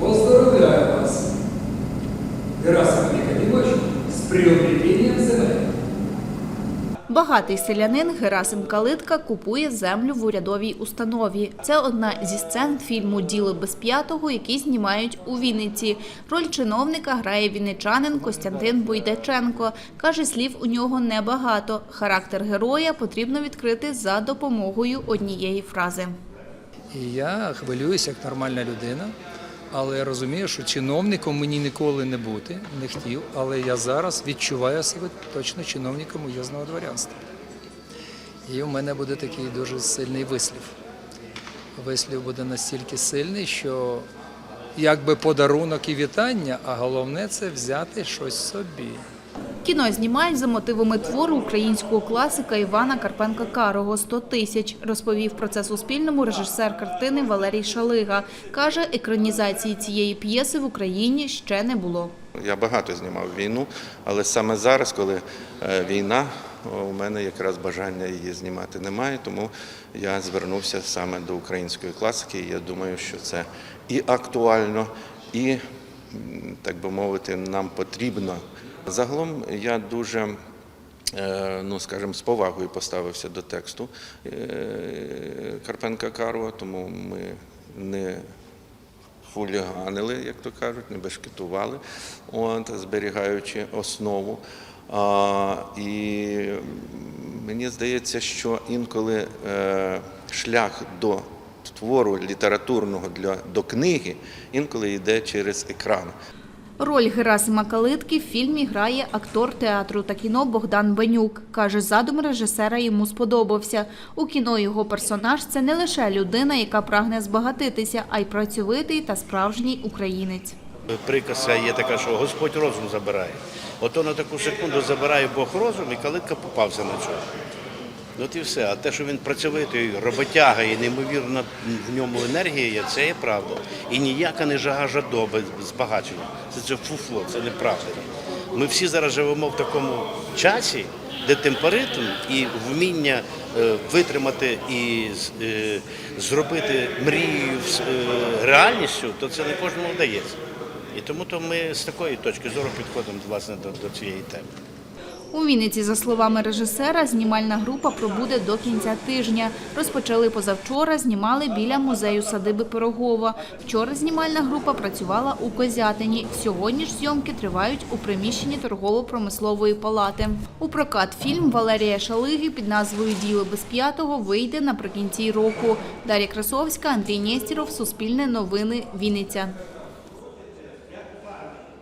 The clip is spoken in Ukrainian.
Поздравляю вас, Герасим Никодимович, с приобретением земель. Багатий селянин Герасим Калитка купує землю в урядовій установі. Це одна зі сцен фільму Діло без п'ятого, який знімають у Вінниці. Роль чиновника грає вінничанин Костянтин Бойдаченко. Каже, слів у нього небагато. Характер героя потрібно відкрити за допомогою однієї фрази. І я хвилююся як нормальна людина, але я розумію, що чиновником мені ніколи не бути, не хотів, але я зараз відчуваю себе точно чиновником уєзного дворянства. І в мене буде такий дуже сильний вислів. Вислів буде настільки сильний, що якби подарунок і вітання, а головне це взяти щось собі. Кіно знімають за мотивами твору українського класика Івана Карпенка Карого «100 тисяч. Розповів про це Суспільному режисер картини Валерій Шалига. Каже, екранізації цієї п'єси в Україні ще не було. Я багато знімав війну, але саме зараз, коли е, війна, у мене якраз бажання її знімати немає, тому я звернувся саме до української класики. Я думаю, що це і актуально, і, так би мовити, нам потрібно. Загалом я дуже. е, Ну, скажімо, з повагою поставився до тексту е, Карпенка Карова, тому ми не хуліганили, як то кажуть, не бешкетували, от, зберігаючи основу. А, і мені здається, що інколи е, шлях до твору літературного для, до книги інколи йде через екран. Роль Герасима Калитки в фільмі грає актор театру та кіно Богдан Бенюк. Каже, задум режисера йому сподобався. У кіно його персонаж – це не лише людина, яка прагне збагатитися, а й працьовитий та справжній українець. Приказка є така, що Господь розум забирає. Ото на таку секунду забирає Бог розум, і калитка попався на цього. От і все. А те, що він працьовитий, роботяга і неймовірна в ньому енергія є, це є правда. І ніяка не жага жадоби збагачення. Це це фуфло, це неправда. Ми всі зараз живемо в такому часі, де темперитм і вміння е, витримати і е, зробити мрію е, реальністю, то це не кожному вдається. І тому то ми з такої точки зору підходимо власне до, до цієї теми. У Вінниці, за словами режисера, знімальна група пробуде до кінця тижня. Розпочали позавчора, знімали біля музею садиби Пирогова. Вчора знімальна група працювала у Козятині. Сьогодні ж зйомки тривають у приміщенні торгово-промислової палати. У прокат фільм Валерія Шалиги під назвою Діло без п'ятого вийде наприкінці року. Дар'я Красовська, Андрій Нєстіров, Суспільне новини, Вінниця.